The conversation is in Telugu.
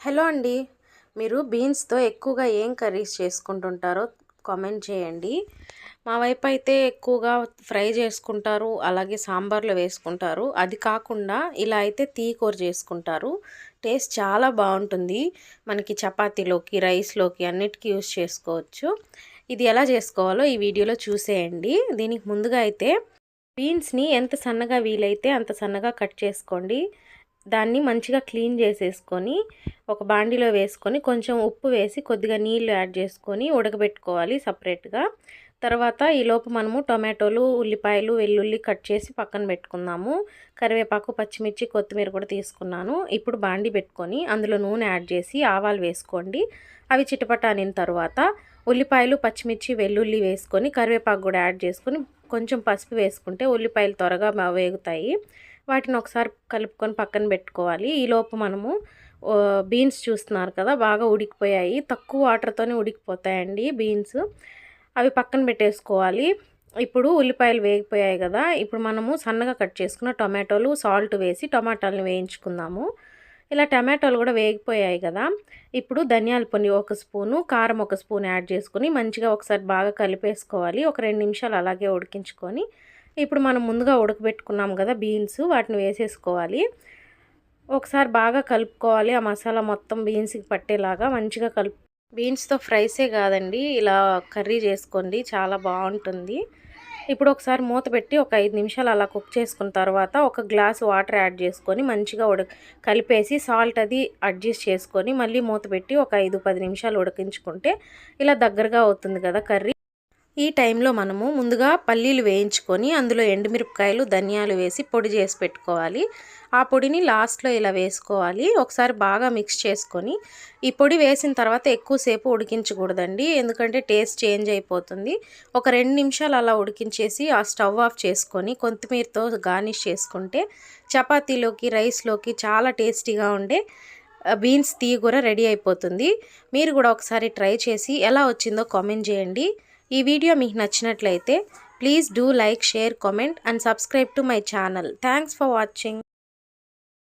హలో అండి. మీరు బీన్స్తో ఎక్కువగా ఏం కర్రీస్ చేసుకుంటుంటారో కామెంట్ చేయండి. మా వైపు అయితే ఎక్కువగా ఫ్రై చేసుకుంటారు అలాగే సాంబార్లో వేసుకుంటారు. అది కాకుండా ఇలా అయితే తీ కూర చేసుకుంటారు. టేస్ట్ చాలా బాగుంటుంది. మనకి చపాతీలోకి రైస్లోకి అన్నిటికీ యూస్ చేసుకోవచ్చు. ఇది ఎలా చేసుకోవాలో ఈ వీడియోలో చూసేయండి. దీనికి ముందుగా అయితే బీన్స్ని ఎంత సన్నగా వీలైతే అంత సన్నగా కట్ చేసుకోండి. దాన్ని మంచిగా క్లీన్ చేసేసుకొని ఒక బాండిలో వేసుకొని కొంచెం ఉప్పు వేసి కొద్దిగా నీళ్ళు యాడ్ చేసుకొని ఉడకబెట్టుకోవాలి సపరేట్గా. తర్వాత ఈలోపు మనము టొమాటోలు ఉల్లిపాయలు వెల్లుల్లి కట్ చేసి పక్కన పెట్టుకుందాము. కరివేపాకు పచ్చిమిర్చి కొత్తిమీర కూడా తీసుకున్నాను. ఇప్పుడు బాండి పెట్టుకొని అందులో నూనె యాడ్ చేసి ఆవాలు వేసుకోండి. అవి చిటపటానిన తర్వాత ఉల్లిపాయలు పచ్చిమిర్చి వెల్లుల్లి వేసుకొని కరివేపాకు కూడా యాడ్ చేసుకొని కొంచెం పసుపు వేసుకుంటే ఉల్లిపాయలు త్వరగా వేగుతాయి. వాటిని ఒకసారి కలుపుకొని పక్కన పెట్టుకోవాలి. ఈలోపు మనము బీన్స్ చూస్తున్నారు కదా బాగా ఉడికిపోయాయి. తక్కువ వాటర్తోనే ఉడికిపోతాయండి బీన్స్. అవి పక్కన పెట్టేసుకోవాలి. ఇప్పుడు ఉల్లిపాయలు వేగిపోయాయి కదా ఇప్పుడు మనము సన్నగా కట్ చేసుకున్న టొమాటోలు సాల్ట్ వేసి టొమాటోలను వేయించుకుందాము. ఇలా టమాటాలు కూడా వేగిపోయాయి కదా ఇప్పుడు ధనియాల పొడి ఒక స్పూను కారం ఒక స్పూన్ యాడ్ చేసుకొని మంచిగా ఒకసారి బాగా కలిపేసుకోవాలి. ఒక రెండు నిమిషాలు అలాగే ఉడికించుకొని ఇప్పుడు మనం ముందుగా ఉడకబెట్టుకున్నాం కదా బీన్స్ వాటిని వేసేసుకోవాలి. ఒకసారి బాగా కలుపుకోవాలి. ఆ మసాలా మొత్తం బీన్స్కి పట్టేలాగా మంచిగా కలుపు బీన్స్తో ఫ్రైసే కాదండి. ఇలా కర్రీ చేసుకోండి. చాలా బాగుంటుంది. ఇప్పుడు ఒకసారి మూత పెట్టి ఒక ఐదు నిమిషాలు అలా కుక్ చేసుకున్న తర్వాత ఒక గ్లాస్ వాటర్ యాడ్ చేసుకొని మంచిగా ఉడక కలిపేసి సాల్ట్ అది అడ్జస్ట్ చేసుకొని మళ్ళీ మూత పెట్టి ఒక ఐదు పది నిమిషాలు ఉడికించుకుంటే ఇలా దగ్గరగా అవుతుంది కదా కర్రీ. ఈ టైంలో మనము ముందుగా పల్లీలు వేయించుకొని అందులో ఎండుమిరపకాయలు ధనియాలు వేసి పొడి చేసి పెట్టుకోవాలి. ఆ పొడిని లాస్ట్లో ఇలా వేసుకోవాలి. ఒకసారి బాగా మిక్స్ చేసుకొని ఈ పొడి వేసిన తర్వాత ఎక్కువసేపు ఉడికించకూడదండి. ఎందుకంటే టేస్ట్ చేంజ్ అయిపోతుంది. ఒక రెండు నిమిషాలు అలా ఉడికించేసి ఆ స్టవ్ ఆఫ్ చేసుకొని కొత్తిమీరతో గార్నిష్ చేసుకుంటే చపాతీలోకి రైస్లోకి చాలా టేస్టీగా ఉండే బీన్స్ తీ కూడా రెడీ అయిపోతుంది. మీరు కూడా ఒకసారి ట్రై చేసి ఎలా వచ్చిందో కామెంట్ చేయండి. ఈ వీడియో మీకు నచ్చినట్లయితే please do like share comment and subscribe to my channel thanks for watching